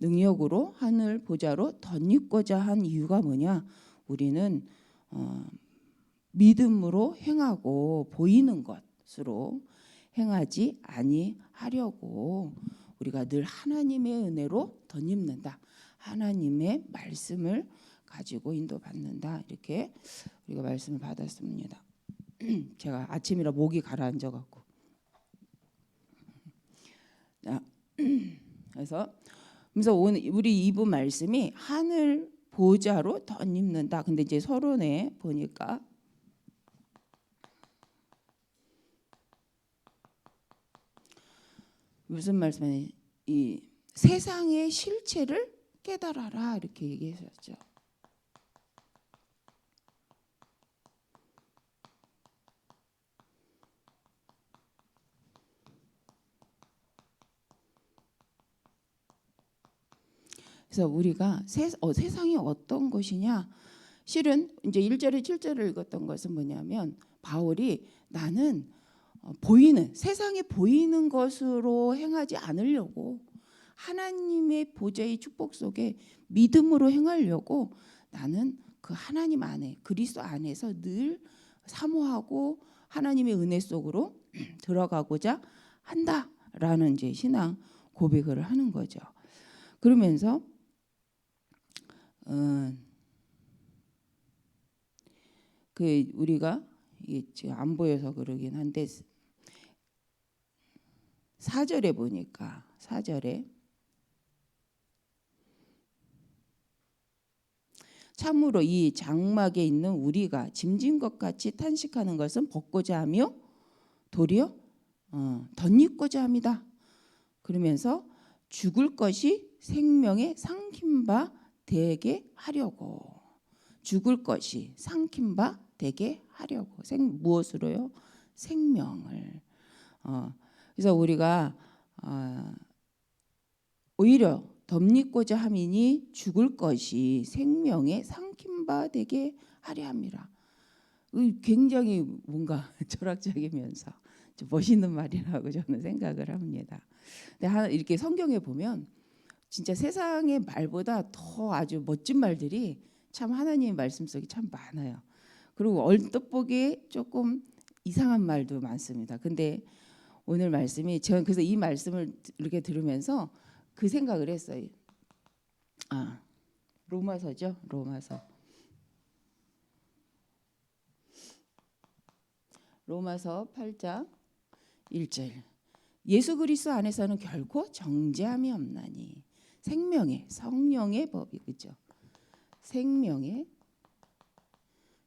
능력으로 하늘 보좌로 덧입고자 한 이유가 뭐냐? 우리는 어, 믿음으로 행하고 보이는 것으로 행하지 아니하려고 우리가 늘 하나님의 은혜로 덧입는다. 하나님의 말씀을 가지고 인도받는다. 이렇게 우리가 말씀을 받았습니다. 제가 아침이라 목이 가라앉아 갖고. 그래서 그래서 오늘 우리 이부 말씀이 하늘 보좌로 덧입는다. 근데 이제 서론에 보니까 무슨 말씀이 이 세상의 실체를 깨달아라 이렇게 얘기했었죠. 그래서 우리가 세, 어, 세상이 어떤 것이냐 실은 이제 1절에 7절을 읽었던 것은 뭐냐면 바울이 나는 어, 보이는 세상에 보이는 것으로 행하지 않으려고 하나님의 보좌의 축복 속에 믿음으로 행하려고 나는 그 하나님 안에 그리스도 안에서 늘 사모하고 하나님의 은혜 속으로 들어가고자 한다라는 이제 신앙 고백을 하는 거죠. 그러면서 어, 그 우리가 지금 안 보여서 그러긴 한데 사절에 보니까 사절에 참으로 이 장막에 있는 우리가 짐진 것 같이 탄식하는 것은 벗고자 하며 도리어 어, 덧입고자 합니다. 그러면서 죽을 것이 생명의 상킨 바 되게 하려고 죽을 것이 상킨 바 되게 하려고 생 무엇으로요? 생명을 어, 그래서 우리가 어, 오히려 덧입고자 함이니 죽을 것이 생명의 상킨 바 되게 하려 함이라. 굉장히 뭔가 철학적이면서 멋있는 말이라고 저는 생각을 합니다. 근데 이렇게 성경에 보면 진짜 세상의 말보다 더 아주 멋진 말들이 참 하나님의 말씀 속에 참 많아요. 그리고 얼뜻 보기에 조금 이상한 말도 많습니다. 근데 오늘 말씀이 제가 그래서 이 말씀을 이렇게 들으면서 그 생각을 했어요. 아, 로마서죠. 로마서. 로마서 8장 1절. 예수 그리스도 안에서는 결코 정죄함이 없나니 생명의 성령의 법이 그죠? 생명의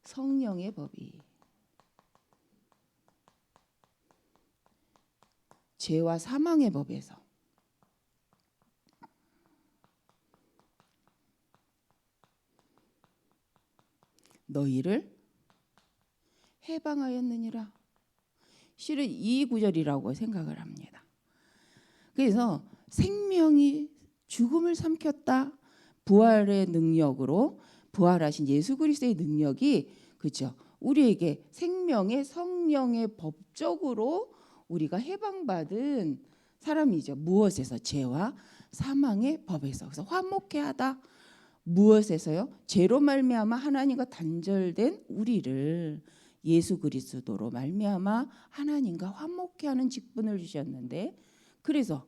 성령의 법이 죄와 사망의 법에서 너희를 해방하였느니라. 실은 이 구절이라고 생각을 합니다. 그래서 생명이 죽음을 삼켰다. 부활의 능력으로 부활하신 예수 그리스도의 능력이 그죠? 우리에게 생명의 성령의 법적으로 우리가 해방받은 사람이죠. 무엇에서 죄와 사망의 법에서. 그래서 화목해 하다 무엇에서요? 죄로 말미암아 하나님과 단절된 우리를 예수 그리스도로 말미암아 하나님과 화목해 하는 직분을 주셨는데 그래서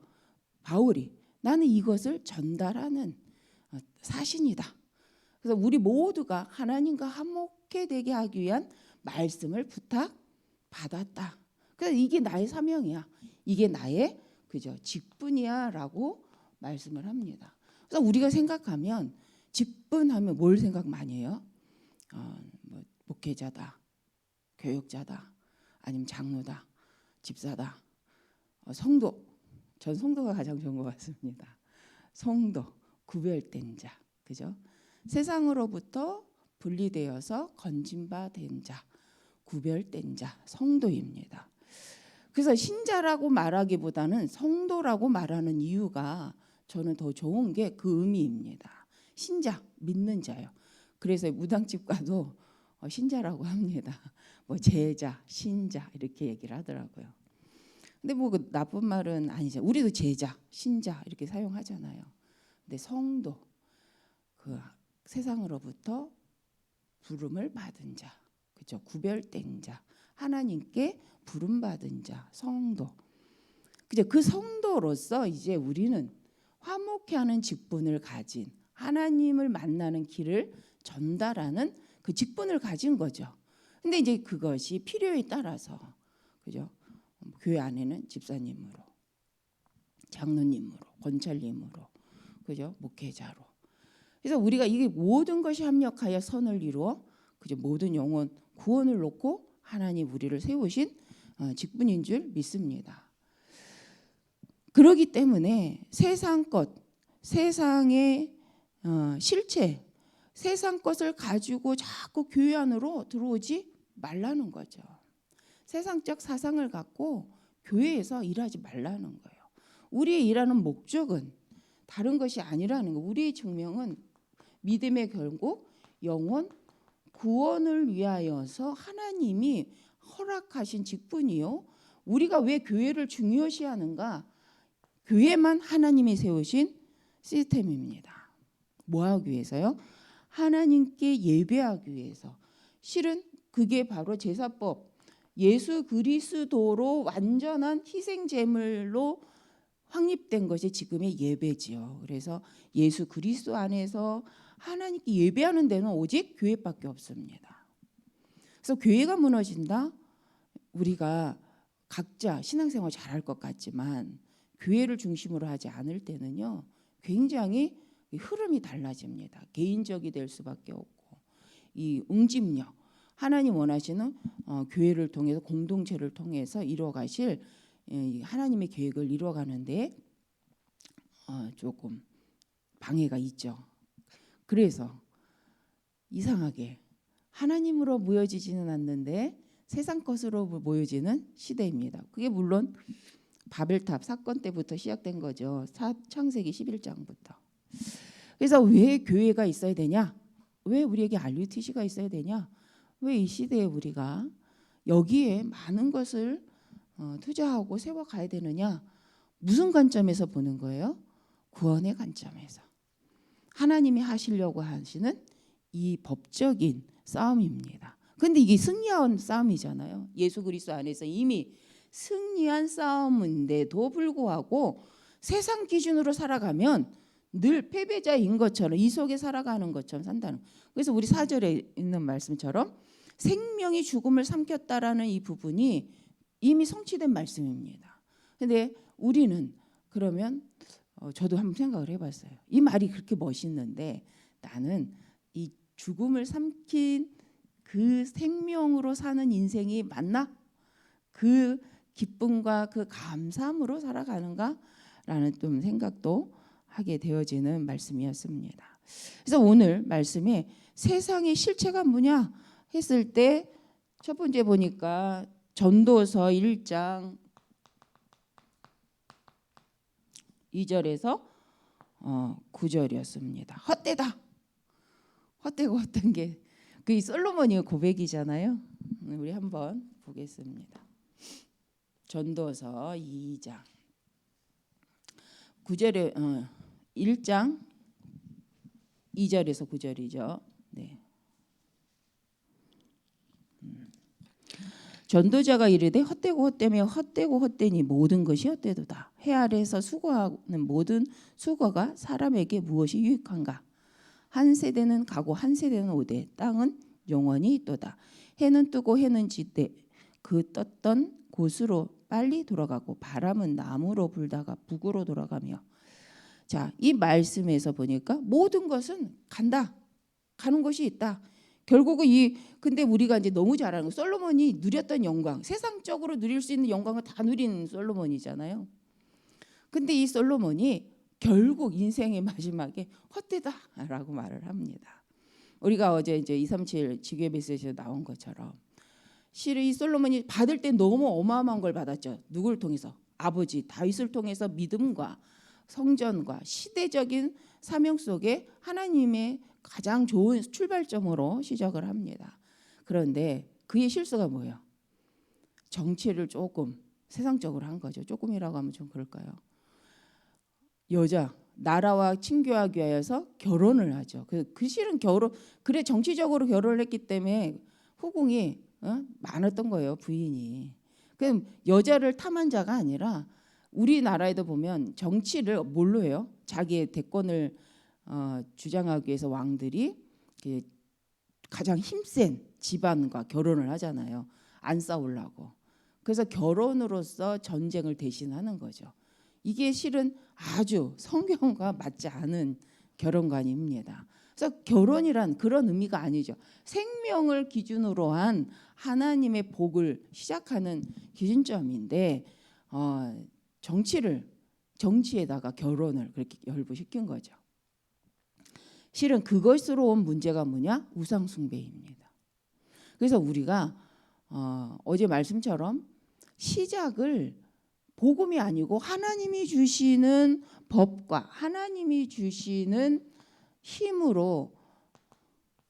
바울이 나는 이것을 전달하는 어, 사신이다. 그래서 우리 모두가 하나님과 화목해 되게 하기 위한 말씀을 부탁 받았다. 그래서 이게 나의 사명이야. 이게 나의 그죠 직분이야라고 말씀을 합니다. 그래서 우리가 생각하면 직분하면 뭘 생각 많이 해요? 어, 뭐 목회자다, 교육자다, 아니면 장로다, 집사다, 어, 성도. 전 성도가 가장 좋은 것 같습니다. 성도, 구별된 자, 그죠? 세상으로부터 분리되어서 건진바 된 자, 구별된 자, 성도입니다. 그래서 신자라고 말하기보다는 성도라고 말하는 이유가 저는 더 좋은 게 그 의미입니다. 신자 믿는 자요. 그래서 무당집 가도 어, 신자라고 합니다. 뭐 제자, 신자 이렇게 얘기를 하더라고요. 근데 뭐 그 나쁜 말은 아니죠. 우리도 제자, 신자 이렇게 사용하잖아요. 근데 성도 그 세상으로부터 부름을 받은 자, 그죠? 구별된 자, 하나님께 부름 받은 자, 성도. 그죠? 그 성도로서 이제 우리는 화목해 하는 직분을 가진 하나님을 만나는 길을 전달하는 그 직분을 가진 거죠. 근데 이제 그것이 필요에 따라서 그죠? 교회 안에는 집사님으로 장로님으로 권찰님으로 그죠? 목회자로. 그래서 우리가 이게 모든 것이 합력하여 선을 이루어 그죠? 모든 영혼 구원을 놓고 하나님 우리를 세우신 어, 직분인 줄 믿습니다. 그러기 때문에 세상 것, 세상의 어, 실체, 세상 것을 가지고 자꾸 교회 안으로 들어오지 말라는 거죠. 세상적 사상을 갖고 교회에서 일하지 말라는 거예요. 우리의 일하는 목적은 다른 것이 아니라는 거. 우리의 증명은 믿음의 결국 영혼 구원을 위하여서 하나님이 허락하신 직분이요. 우리가 왜 교회를 중요시하는가? 교회만 하나님이 세우신 시스템입니다. 뭐 하기 위해서요? 하나님께 예배하기 위해서. 실은 그게 바로 제사법 예수 그리스도로 완전한 희생 제물로 확립된 것이 지금의 예배지요. 그래서 예수 그리스도 안에서 하나님께 예배하는 데는 오직 교회밖에 없습니다. 그래서 교회가 무너진다. 우리가 각자 신앙생활 잘할 것 같지만 교회를 중심으로 하지 않을 때는요. 굉장히 흐름이 달라집니다. 개인적이 될 수밖에 없고 이 응집력 하나님 원하시는 어, 교회를 통해서 공동체를 통해서 이루어가실 예, 하나님의 계획을 이루어가는데 어, 조금 방해가 있죠. 그래서 이상하게 하나님으로 모여지지는 않는데 세상 것으로 모여지는 시대입니다. 그게 물론 바벨탑 사건 때부터 시작된 거죠. 사, 창세기 11장부터. 그래서 왜 교회가 있어야 되냐? 왜 우리에게 RUTC가 있어야 되냐? 왜 이 시대에 우리가 여기에 많은 것을 어, 투자하고 세워가야 되느냐? 무슨 관점에서 보는 거예요? 구원의 관점에서. 하나님이 하시려고 하시는 이 법적인 싸움입니다. 근데 이게 승리한 싸움이잖아요. 예수 그리스도 안에서 이미 승리한 싸움인데도 불구하고 세상 기준으로 살아가면 늘 패배자인 것처럼 이 속에 살아가는 것처럼 산다는. 그래서 우리 사절에 있는 말씀처럼 생명이 죽음을 삼켰다라는 이 부분이 이미 성취된 말씀입니다. 근데 우리는 그러면 어, 저도 한번 생각을 해봤어요. 이 말이 그렇게 멋있는데 나는 이 죽음을 삼킨 그 생명으로 사는 인생이 맞나? 그 기쁨과 그 감사함으로 살아가는가라는 좀 생각도 하게 되어지는 말씀이었습니다. 그래서 오늘 말씀에 세상의 실체가 뭐냐 했을 때 첫 번째 보니까 전도서 1장 2절에서 어, 9절이었습니다. 헛되다. 헛되고 헛된 게 그 솔로몬의 고백이잖아요. 우리 한번 보겠습니다. 전도서 2장 9절에 어, 1장 2절에서 9절이죠. 네. 음. 전도자가 이르되 헛되고 헛되며 헛되고 헛되니 모든 것이 헛되도다. 해 아래에서 수고하는 모든 수고가 사람에게 무엇이 유익한가? 한 세대는 가고 한 세대는 오되 땅은 영원히 있도다. 해는 뜨고 해는 지되 그 떴던 곳으로 빨리 돌아가고 바람은 남으로 불다가 북으로 돌아가며 자, 이 말씀에서 보니까 모든 것은 간다. 가는 곳이 있다. 결국은 이 근데 우리가 이제 너무 잘 아는 거 솔로몬이 누렸던 영광, 세상적으로 누릴 수 있는 영광을 다 누린 솔로몬이잖아요. 근데 이 솔로몬이 결국 인생의 마지막에 헛되다라고 말을 합니다. 우리가 어제 이제 237 지교 메시지에 나온 것처럼 실은 이 솔로몬이 받을 때 너무 어마어마한 걸 받았죠. 누굴 통해서? 아버지 다윗을 통해서 믿음과 성전과 시대적인 사명 속에 하나님의 가장 좋은 출발점으로 시작을 합니다. 그런데 그의 실수가 뭐예요? 정치를 조금 세상적으로 한 거죠. 조금이라고 하면 좀 그럴까요? 여자 나라와 친교하기 위해서 결혼을 하죠. 그, 그 실은 결혼 그래 정치적으로 결혼을 했기 때문에 후궁이 어? 많았던 거예요 부인이. 그럼 여자를 탐한 자가 아니라 우리나라에도 보면 정치를 뭘로 해요? 자기의 대권을 어, 주장하기 위해서 왕들이 그 가장 힘센 집안과 결혼을 하잖아요. 안 싸우려고. 그래서 결혼으로서 전쟁을 대신하는 거죠. 이게 실은 아주 성경과 맞지 않은 결혼관입니다. 그래서 결혼이란 그런 의미가 아니죠. 생명을 기준으로 한 하나님의 복을 시작하는 기준점인데 어, 정치를 정치에다가 결혼을 그렇게 결부시킨 거죠. 실은 그것으로 온 문제가 뭐냐? 우상 숭배입니다. 그래서 우리가 어, 어제 말씀처럼 시작을 복음이 아니고 하나님이 주시는 법과 하나님이 주시는 힘으로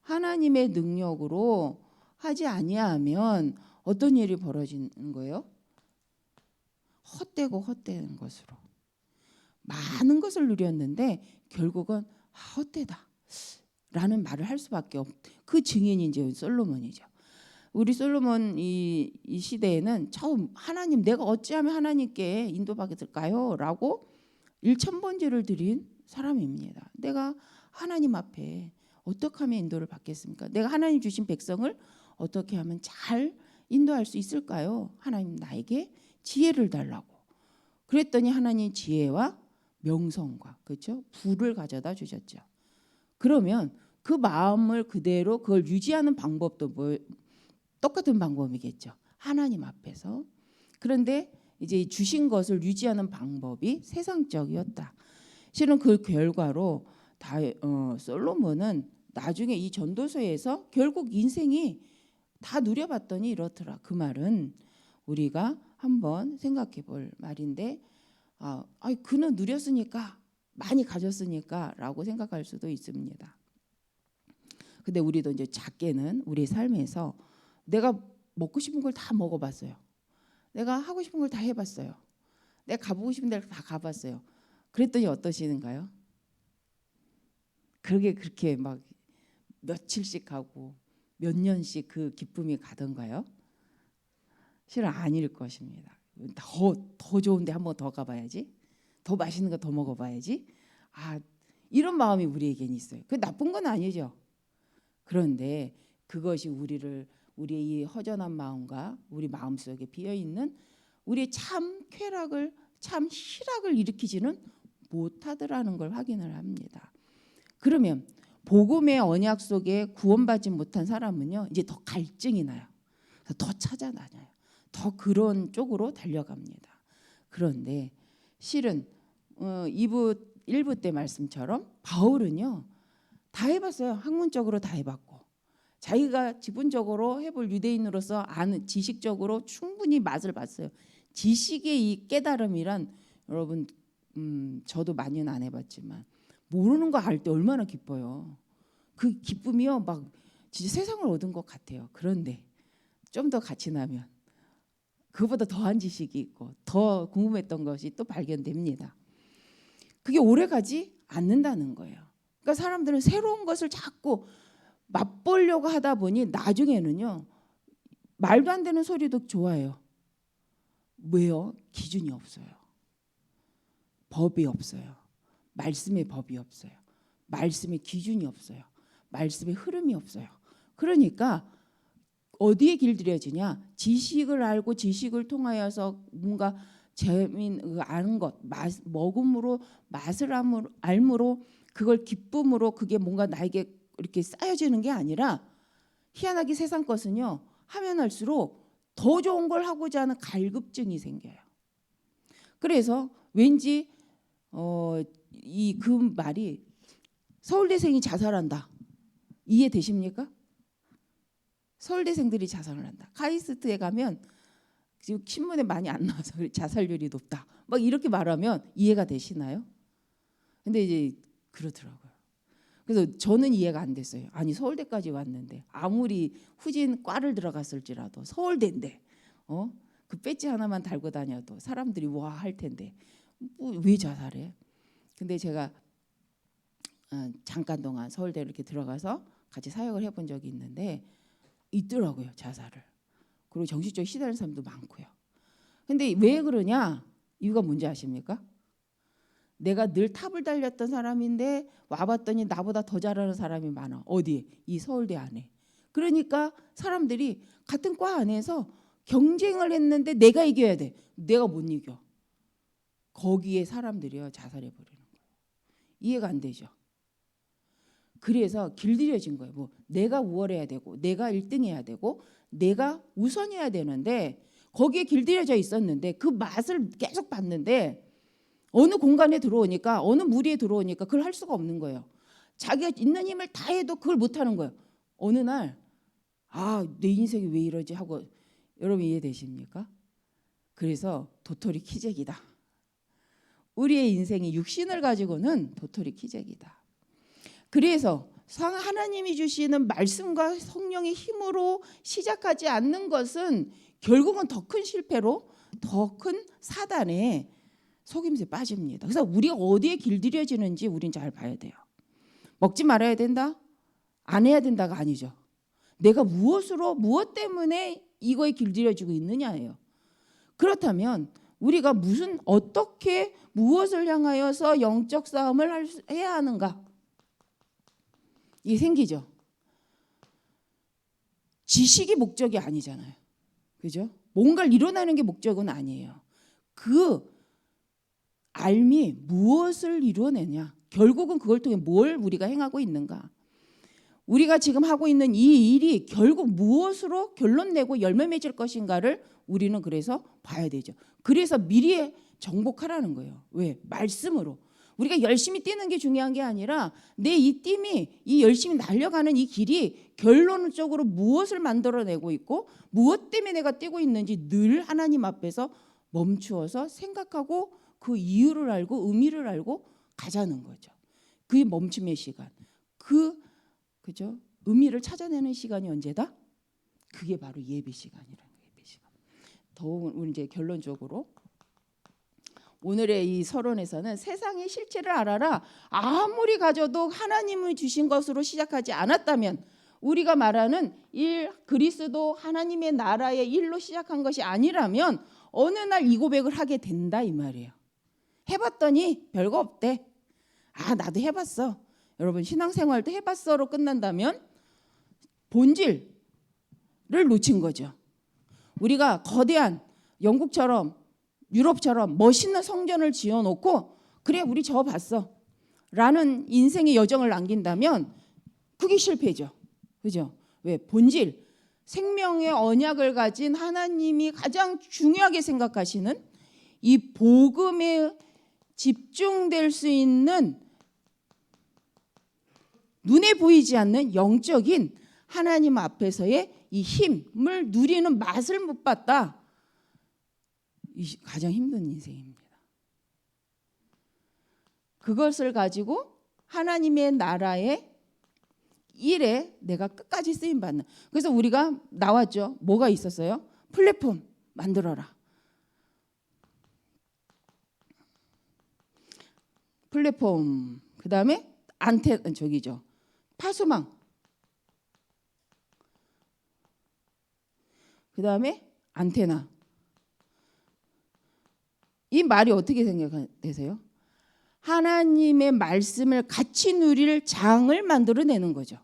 하나님의 능력으로 하지 아니하면 어떤 일이 벌어지는 거예요? 헛되고 헛되는 것으로 많은 것을 누렸는데 결국은 아, 헛되다 라는 말을 할 수밖에 없. 그 증인이 이제 솔로몬이죠. 우리 솔로몬 이, 이 시대에는 처음 하나님 내가 어찌하면 하나님께 인도받을까요?라고 일천번제를 드린 사람입니다. 내가 하나님 앞에 어떻게 하면 인도를 받겠습니까? 내가 하나님 주신 백성을 어떻게 하면 잘 인도할 수 있을까요? 하나님 나에게 지혜를 달라고. 그랬더니 하나님 지혜와 명성과 그렇죠? 부를 가져다 주셨죠. 그러면 그 마음을 그대로 그걸 유지하는 방법도 뭐 똑같은 방법이겠죠. 하나님 앞에서. 그런데 이제 주신 것을 유지하는 방법이 세상적이었다. 실은 그 결과로 다 어, 솔로몬은 나중에 이 전도서에서 결국 인생이 다 누려봤더니 이렇더라. 그 말은 우리가 한번 생각해 볼 말인데 아, 아이 그는 누렸으니까 많이 가졌으니까라고 생각할 수도 있습니다. 근데 우리도 이제 작게는 우리 삶에서 내가 먹고 싶은 걸 다 먹어봤어요. 내가 하고 싶은 걸 다 해봤어요. 내가 가보고 싶은 데를 다 가봤어요. 그랬더니 어떠시는가요? 그게 그렇게 막 며칠씩 가고 몇 년씩 그 기쁨이 가던가요? 실은 아닐 것입니다. 더 더 좋은데 한번 더 가봐야지. 더 맛있는 거 더 먹어봐야지. 아 이런 마음이 우리에겐 있어요. 그 나쁜 건 아니죠. 그런데 그것이 우리를 우리의 이 허전한 마음과 우리 마음 속에 비어 있는 우리의 참 쾌락을 참 희락을 일으키지는 못하더라는 걸 확인을 합니다. 그러면 복음의 언약 속에 구원받지 못한 사람은요 이제 더 갈증이 나요. 더 찾아다녀요. 더 그런 쪽으로 달려갑니다. 그런데 실은 어, 2부 1부 때 말씀처럼 바울은요 다 해봤어요. 학문적으로 다 해봤고 자기가 지분적으로 해볼 유대인으로서 아는 지식적으로 충분히 맛을 봤어요. 지식의 이 깨달음이란 여러분 음, 저도 많이는 안 해봤지만 모르는 거 알 때 얼마나 기뻐요. 그 기쁨이요 막 진짜 세상을 얻은 것 같아요. 그런데 좀 더 같이 나면 그보다 더한 지식이 있고 더 궁금했던 것이 또 발견됩니다. 그게 오래 가지 않는다는 거예요. 그러니까 사람들은 새로운 것을 자꾸 맛보려고 하다 보니 나중에는요 말도 안 되는 소리도 좋아해요. 왜요? 기준이 없어요. 법이 없어요. 말씀의 법이 없어요. 말씀의 기준이 없어요. 말씀의 흐름이 없어요. 그러니까 어디에 길들여지냐? 지식을 알고 지식을 통하여서 뭔가 재민 그 아는 것, 맛, 먹음으로 맛을 알므로, 알므로 그걸 기쁨으로 그게 뭔가 나에게 이렇게 쌓여지는 게 아니라 희한하게 세상 것은요 하면 할수록 더 좋은 걸 하고자 하는 갈급증이 생겨요. 그래서 왠지 어, 이 그 말이 서울대생이 자살한다 이해 되십니까? 서울대생들이 자살을 한다. 카이스트에 가면 지금 신문에 많이 안 나와서 자살률이 높다. 막 이렇게 말하면 이해가 되시나요? 근데 이제 그렇더라고요. 그래서 저는 이해가 안 됐어요. 아니 서울대까지 왔는데 아무리 후진 과를 들어갔을지라도 서울대인데 어? 그 배지 하나만 달고 다녀도 사람들이 와 할 텐데 뭐 왜 자살해? 근데 제가 어, 잠깐 동안 서울대 이렇게 들어가서 같이 사역을 해본 적이 있는데 있더라고요 자살을. 그리고 정신적으로 시달리는 사람도 많고요. 근데 왜 그러냐? 이유가 뭔지 아십니까? 내가 늘 탑을 달렸던 사람인데 와봤더니 나보다 더 잘하는 사람이 많아. 어디? 이 서울대 안에. 그러니까 사람들이 같은 과 안에서 경쟁을 했는데 내가 이겨야 돼. 내가 못 이겨. 거기에 사람들이요 자살해 버리는 거예요. 이해가 안 되죠. 그래서 길들여진 거예요. 뭐 내가 우월해야 되고 내가 1등해야 되고 내가 우선해야 되는데 거기에 길들여져 있었는데 그 맛을 계속 봤는데 어느 공간에 들어오니까 어느 무리에 들어오니까 그걸 할 수가 없는 거예요. 자기가 있는 힘을 다 해도 그걸 못 하는 거예요. 어느 날 아, 내 인생이 왜 이러지 하고 여러분 이해되십니까? 그래서 도토리 키재기다. 우리의 인생이 육신을 가지고는 도토리 키재기다. 그래서 상 하나님이 주시는 말씀과 성령의 힘으로 시작하지 않는 것은 결국은 더 큰 실패로 더 큰 사단의 속임수에 빠집니다. 그래서 우리가 어디에 길들여지는지 우린 잘 봐야 돼요. 먹지 말아야 된다? 안 해야 된다가 아니죠. 내가 무엇으로 무엇 때문에 이거에 길들여지고 있느냐예요. 그렇다면 우리가 무슨 어떻게 무엇을 향하여서 영적 싸움을 해야 하는가? 이게 생기죠. 지식이 목적이 아니잖아요. 그죠? 뭔가를 이뤄내는 게 목적은 아니에요. 그 알미 무엇을 이루어내냐? 결국은 그걸 통해 뭘 우리가 행하고 있는가? 우리가 지금 하고 있는 이 일이 결국 무엇으로 결론 내고 열매 맺을 것인가를 우리는 그래서 봐야 되죠. 그래서 미리 정복하라는 거예요. 왜? 말씀으로. 우리가 열심히 뛰는 게 중요한 게 아니라 내 이 띠이 이 열심히 날려가는 이 길이 결론적으로 무엇을 만들어내고 있고 무엇 때문에 내가 뛰고 있는지 늘 하나님 앞에서 멈추어서 생각하고 그 이유를 알고 의미를 알고 가자는 거죠. 그게 멈춤의 시간. 그 그죠? 의미를 찾아내는 시간이 언제다? 그게 바로 예배 시간이라는. 예배 시간. 더욱 이제 결론적으로 오늘의 이 서론에서는 세상의 실체를 알아라. 아무리 가져도 하나님을 주신 것으로 시작하지 않았다면 우리가 말하는 일 그리스도 하나님의 나라의 일로 시작한 것이 아니라면 어느 날 이 고백을 하게 된다 이 말이에요. 해봤더니 별거 없대. 아 나도 해봤어. 여러분 신앙생활도 해봤어로 끝난다면 본질을 놓친 거죠. 우리가 거대한 영국처럼 유럽처럼 멋있는 성전을 지어놓고 그래 우리 저거 봤어 라는 인생의 여정을 남긴다면 그게 실패죠. 그죠? 왜? 본질 생명의 언약을 가진 하나님이 가장 중요하게 생각하시는 이 복음에 집중될 수 있는 눈에 보이지 않는 영적인 하나님 앞에서의 이 힘을 누리는 맛을 못 봤다. 이 가장 힘든 인생입니다. 그것을 가지고 하나님의 나라의 일에 내가 끝까지 쓰임 받는. 그래서 우리가 나왔죠. 뭐가 있었어요? 플랫폼 만들어라. 플랫폼. 그다음에 안테 저기죠. 파수망. 그다음에 안테나. 이 말이 어떻게 생각되세요? 하나님의 말씀을 같이 누릴 장을 만들어내는 거죠.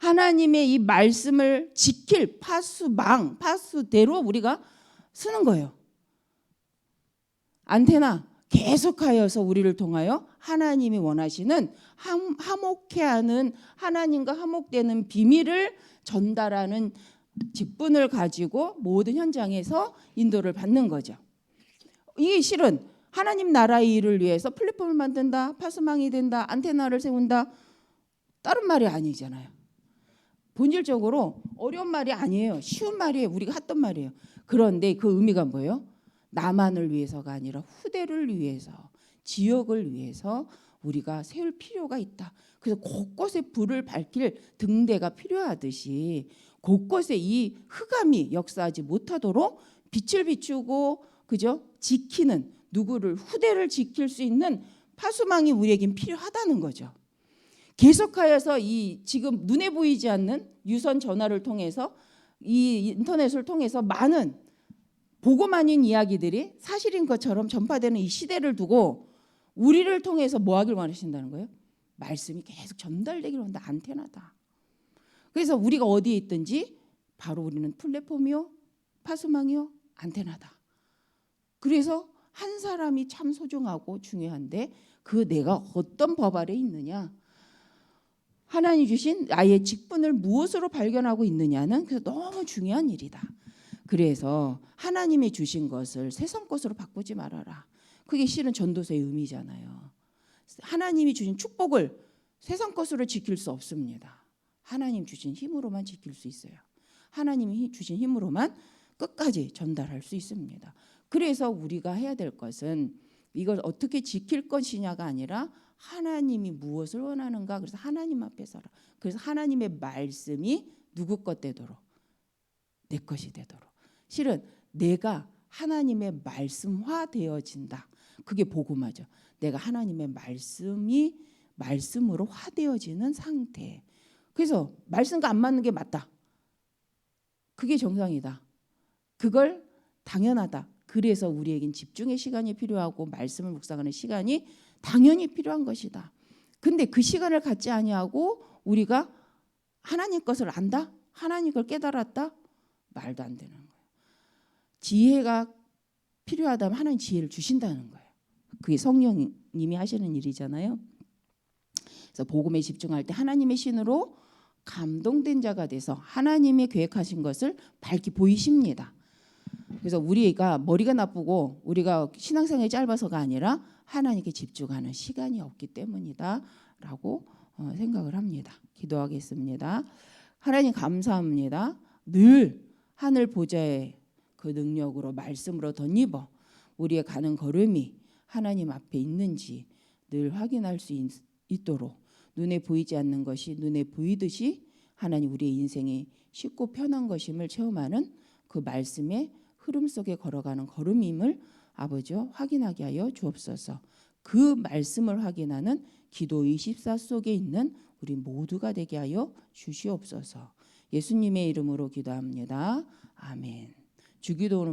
하나님의 이 말씀을 지킬 파수망, 파수대로 우리가 쓰는 거예요. 안테나 계속하여서 우리를 통하여 하나님이 원하시는 함, 화목해하는 하나님과 화목되는 비밀을 전달하는 직분을 가지고 모든 현장에서 인도를 받는 거죠. 이게 실은 하나님 나라의 일을 위해서 플랫폼을 만든다, 파수망이 된다, 안테나를 세운다. 다른 말이 아니잖아요. 본질적으로 어려운 말이 아니에요. 쉬운 말이에요. 우리가 했던 말이에요. 그런데 그 의미가 뭐예요? 나만을 위해서가 아니라 후대를 위해서, 지역을 위해서 우리가 세울 필요가 있다. 그래서 곳곳에 불을 밝힐 등대가 필요하듯이 곳곳에 이 흑암이 역사하지 못하도록 빛을 비추고 그죠? 지키는 누구를 후대를 지킬 수 있는 파수망이 우리에겐 필요하다는 거죠. 계속하여서 이 지금 눈에 보이지 않는 유선 전화를 통해서 이 인터넷을 통해서 많은 보고만 아닌 이야기들이 사실인 것처럼 전파되는 이 시대를 두고 우리를 통해서 뭐 하길 원하신다는 거예요? 말씀이 계속 전달되기를 원한다. 안테나다. 그래서 우리가 어디에 있든지 바로 우리는 플랫폼이요, 파수망이요, 안테나다. 그래서 한 사람이 참 소중하고 중요한데 그 내가 어떤 법 아래 있느냐 하나님 주신 나의 직분을 무엇으로 발견하고 있느냐는 그 너무 중요한 일이다. 그래서 하나님이 주신 것을 세상 것으로 바꾸지 말아라. 그게 실은 전도서의 의미잖아요. 하나님이 주신 축복을 세상 것으로 지킬 수 없습니다. 하나님 주신 힘으로만 지킬 수 있어요. 하나님이 주신 힘으로만 끝까지 전달할 수 있습니다. 그래서 우리가 해야 될 것은 이걸 어떻게 지킬 것이냐가 아니라 하나님이 무엇을 원하는가 그래서 하나님 앞에 서라. 그래서 하나님의 말씀이 누구 것 되도록 내 것이 되도록 실은 내가 하나님의 말씀화 되어진다. 그게 복음화죠. 내가 하나님의 말씀이 말씀으로 화되어지는 상태. 그래서 말씀과 안 맞는 게 맞다. 그게 정상이다. 그걸 당연하다. 그래서 우리에겐 집중의 시간이 필요하고 말씀을 묵상하는 시간이 당연히 필요한 것이다. 근데 그 시간을 갖지 아니하고 우리가 하나님 것을 안다? 하나님 걸 깨달았다? 말도 안 되는 거예요. 지혜가 필요하다면 하나님 지혜를 주신다는 거예요. 그게 성령님이 하시는 일이잖아요. 그래서 복음에 집중할 때 하나님의 신으로 감동된 자가 돼서 하나님의 계획하신 것을 밝히 보이십니다. 그래서 우리가 머리가 나쁘고 우리가 신앙생활이 짧아서가 아니라 하나님께 집중하는 시간이 없기 때문이다라고 어, 생각을 합니다. 기도하겠습니다. 하나님 감사합니다. 늘 하늘 보좌의 그 능력으로 말씀으로 덧입어 우리의 가는 걸음이 하나님 앞에 있는지 늘 확인할 수 있, 있도록 눈에 보이지 않는 것이 눈에 보이듯이 하나님 우리의 인생이 쉽고 편한 것임을 체험하는 그 말씀의 흐름 속에 걸어가는 걸음임을 아버지와 확인하게 하여 주옵소서. 그 말씀을 확인하는 기도 24 속에 있는 우리 모두가 되게 하여 주시옵소서. 예수님의 이름으로 기도합니다. 아멘. 주기도로